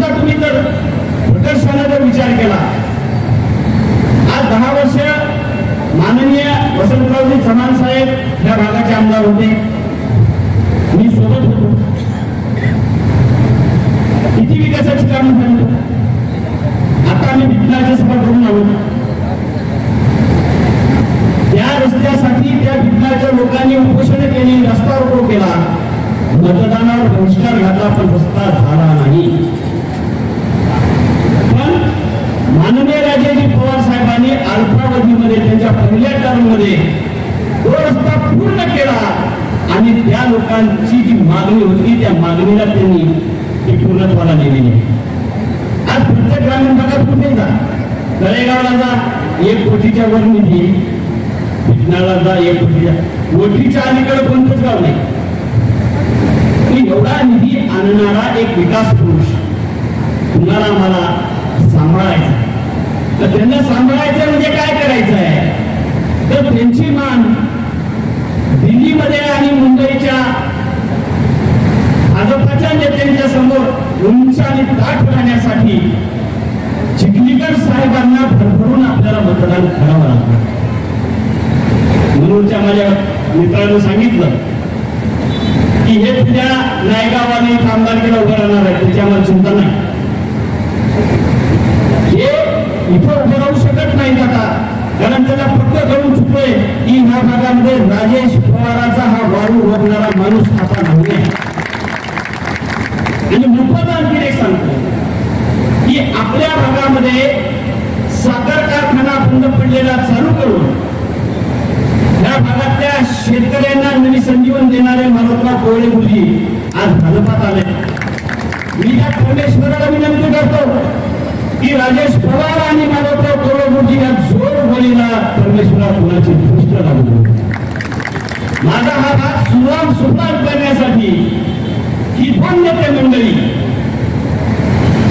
सगळ्या तुम्ही जर प्रकर्षाने जर विचार केला. आज दहा वर्ष माननीय वसंतरावजी चव्हाण साहेब या भागाचे आमदार होते. मी सोबत होतो. किती विकासाची कामं झाली आता आम्ही विज्ञानाची सभा करून आहोत त्या रस्त्यासाठी त्या विज्ञानाच्या लोकांनी उपोषण केली रस्ता रोको केला. मतदानावर बहिष्कार घातला पण रस्ता झाला नाही पण माननीय राजेजी पवार साहेबांनी अल्पावधीमध्ये त्यांच्या पहिल्या टर्ममध्ये तो रस्ता पूर्ण केला आणि त्या लोकांची जी मागणी होती त्या मागणीला त्यांनी ती पूर्णत्वाला आज प्रत्येक ग्रामीण भागात कुठे जा तळेगावला जा एक कोटीच्या वर निधी विज्ञानाला जा एक कोटीच्या कोटीच्या अलीकडे कोणतंच गाव नाही की एवढा निधी आणणारा एक विकास पुरुष तुम्हाला आम्हाला सांभाळायचा तर त्यांना सांभाळायचं म्हणजे काय करायचं आहे तर त्यांची मान दिल्लीमध्ये आणि मुंबईच्या भाजपाच्या नेत्यांच्या समोर उंच आणि ताठ राहण्यासाठी चिखलीकर साहेबांना भरभरून आपल्याला मतदान करावं लागतं म्हणूनच्या माझ्या मित्रांनी सांगितलं की हे तुझ्या नायगावाने आमदारकीला उभं राहणार आहे त्याची चिंता नाही हे इथं उभं राहू शकत नाहीत आता कारण त्याला फक्त कळून चुकलोय की ह्या भागामध्ये राजेश पवाराचा हा वाळू रोखणारा माणूस आता नाही आहे आणि मोफत आणखी एक सांगतो की आपल्या भागामध्ये साखर कारखाना योजनेला चालू करून या भागातल्या शेतकऱ्यांना नवी संजीवन देणारे महात्मा कोवळे मुली आज भाजपात आले. मी त्या परमेश्वराला विनंती करतो की राजेश पवार आणि माधवराव कोवळे या जोर बोलीला परमेश्वरा कुणाची दृष्ट लागलो माझा हा भाग सुराम सुफलाम करण्यासाठी ही दोन नेते मंडळी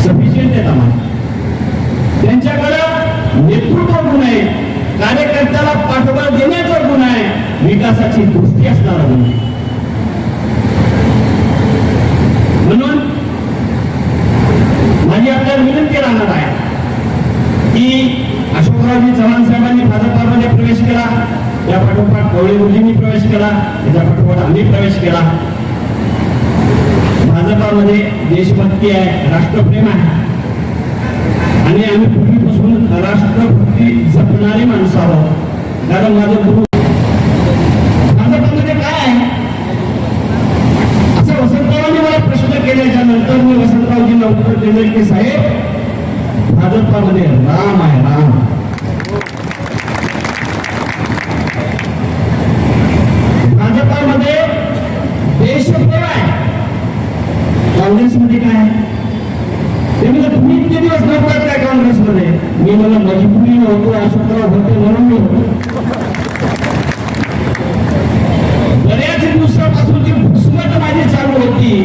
सफिशियंट आहेत आम्हाला. त्यांच्याकडे नेतृत्व आहे. कार्यकर्त्याला पाठबळ देण्याचा गुण आहे. विकासाची दृष्टी असणारा गुण आहे. म्हणून माझी आपल्याला विनंती राहणार आहे की अशोकरावजी चव्हाण साहेबांनी भाजपामध्ये प्रवेश केला या पाठोपाठ कवळे मुलींनी प्रवेश केला त्याच्या पाठोपाठ आम्ही प्रवेश केला. भाजपामध्ये देशभक्ती आहे राष्ट्रप्रेम आहे. आणि आम्ही राष्ट्रभक्ती जपणारी माणसं आहोत कारण माझं गुरु भाजपामध्ये काय आहे? असं वसंतरावांनी मला प्रश्न केल्याच्यानंतर मी वसंतरावजींना उत्तर दिले की साहेब भाजपामध्ये राम आहे राम. भाजपामध्ये देशप्रेम आहे. काँग्रेसमध्ये काय आहे? ते म्हणजे तुम्ही इतके दिवस नव्हतात काय काँग्रेसमध्ये मी मला मजबुरी होतो अशोकराव होते म्हणून मी होतो. बऱ्याच दिवसापासून जी घुसमट माझी चालू होती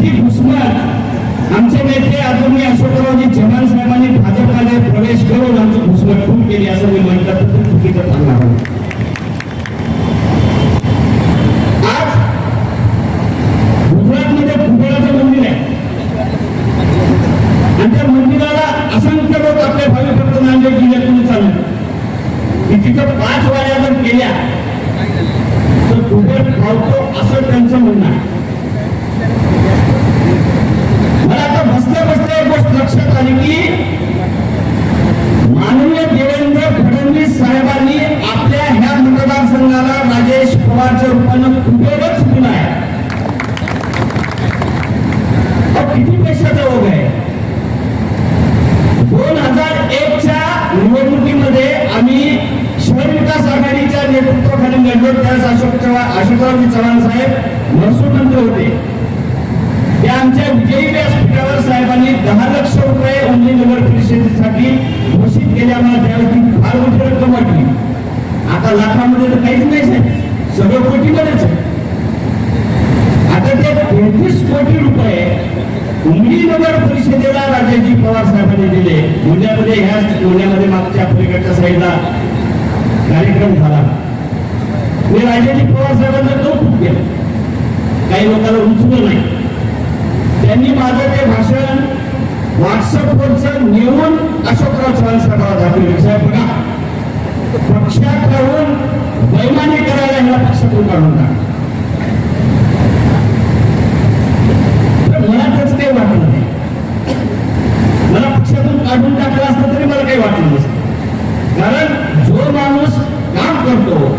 ती घुसमट आमचे नेते आदरणीय अशोकरावजी चव्हाण साहेबांनी भाजपमध्ये प्रवेश करून आमची घुसमट खूप केली असं मी म्हटलं तर चुकीचं ठरणार आहे. आज गुजरातमध्ये फुटबॉलाचं मंदिर आहे. आणि त्या मंदिराला तिथं पाच वाऱ्या जर केल्या. तर फुटबॉल धावतो असं त्यांचं म्हणणं आहे. मला आता बसल्या बसल्या एक गोष्ट लक्षात आघाडीच्या नेतृत्वाखाली लढलो त्यावेळेस अशोक चव्हाण अशोकरावजी चव्हाण साहेब महसूल मंत्री होते. त्या आमच्या विजयी व्यासपीठावर साहेबांनी दहा लक्ष रुपये उमली नगर परिषदेसाठी घोषित केले. आम्हाला त्यावेळी फार मोठी रक्कम वाटली. आता लाखामध्ये तर काहीच नाही साहेब. सगळं कोटीमध्येच आता ते तेहतीस कोटी रुपये उमली नगर परिषदेला राजाजी पवार साहेबांनी दिले. पुण्यामध्ये ह्याच पुण्यामध्ये मागच्या पलीकडच्या साईडला कार्यक्रम झाला. मी राजाजी पवार साहेबांना कौतुक केलं. काही लोकांना रुचलं नाही. त्यांनी माझं ते भाषण व्हॉट्सअपवरचं नेऊन अशोकराव चव्हाण साहेबांना दाखवले. साहेब बघा पक्षात राहून बैमानी करायला ह्या पक्षातून काढून टाका. तर मला त्याच काही वाटलं नाही. मला पक्षातून काढून टाकलं असतं तरी मला काही वाटलं नसतं कारण जो माणूस काम करतो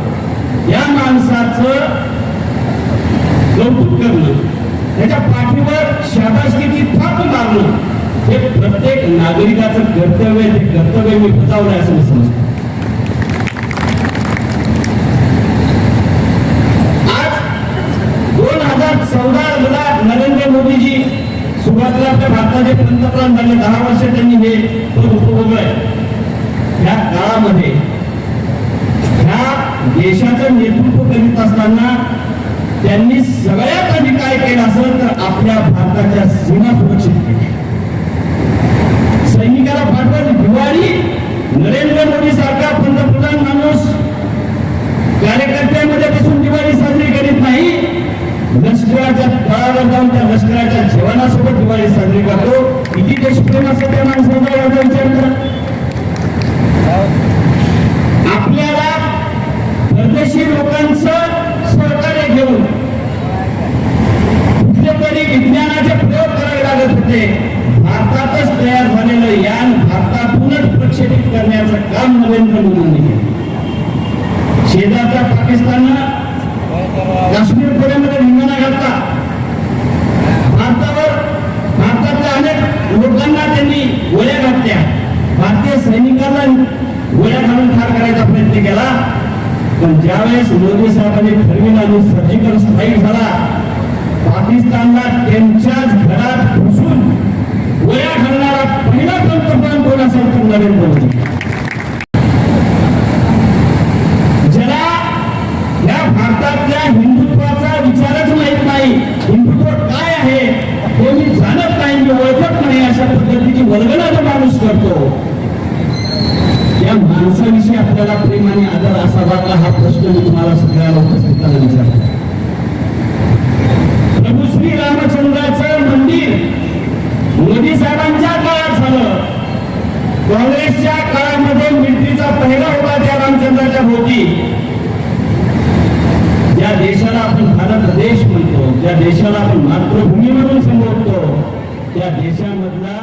या माणसाचं कौतुक करणं त्याच्या पाठीवर शाबासकीची थाप मारणं हे प्रत्येक नागरिकाचं कर्तव्य ते कर्तव्य मी बजावलं आहे असं मी समजतो. आज दोन हजार चौदा मला नरेंद्र मोदीजी सुरुवातीला आपल्या भारताचे पंतप्रधान झाले. दहा वर्ष त्यांनी हे पद उपभोगलंय या काळामध्ये ह्या देशाचं नेतृत्व करीत असताना त्यांनी सगळ्यात आधी काय केलं असेल तर आपल्या भारताच्या सीमा सुरक्षित केली सैनिकाला पाठवत दिवाळी नरेंद्र मोदी सारखा पंतप्रधान माणूस कार्यकर्त्यांमध्ये बसून दिवाळी साजरी करीत नाही लष्कराच्या फळावर जाऊन त्या लष्कराच्या जवानासोबत दिवाळी साजरी करतो. किती देशप्रेम असं त्या माणसाचा याचा विचार करा. आपल्याला परदेशी लोकांचं सहकार्य घेऊन कुठले विज्ञानाचे प्रयोग करावे लागत होते. भारतातच तयार झालेलं यान भारतातूनच प्रक्षेपित करण्याचं काम नरेंद्र मोदींनी केलं. शेजारच्या पाकिस्ताननं काश्मीर करता. भारतावर भारतातल्या अनेक लोकांना त्यांनी गोळ्या घातल्या. भारतीय सैनिकांना गोळ्या घालून ठार करायचा प्रयत्न केला. पण ज्यावेळेस मोदी साहेबांनी ठरविला आणि सर्जिकल स्ट्राईक झाला पाकिस्तानला त्यांच्याच घरात घुसून गोळ्या घालणारा पहिला पंतप्रधान कोण असेल तर नरेंद्र मोदी ज्याला या भारतातल्या हिंदुत्वाचा विचारच माहीत नाही हिंदुत्व काय आहे हे मी जाणत नाही मी ओळखत नाही अशा पद्धतीची वर्गणा जो माणूस करतो या माणसाविषयी आपल्याला प्रेम आणि आदर असावा का हा प्रश्न मी तुम्हाला सगळ्याला उपस्थितांना विचारतो. प्रभू श्री रामचंद्राचं मंदिर मोदी साहेबांच्या काळात झालं. काँग्रेसच्या काळामध्ये मिलिटरीचा पहिला होता त्या रामचंद्राच्या भोवती. ज्या देशाला आपण भारत देश म्हणतो ज्या देशाला आपण मातृभूमी म्हणून संबोधतो त्या देशामधला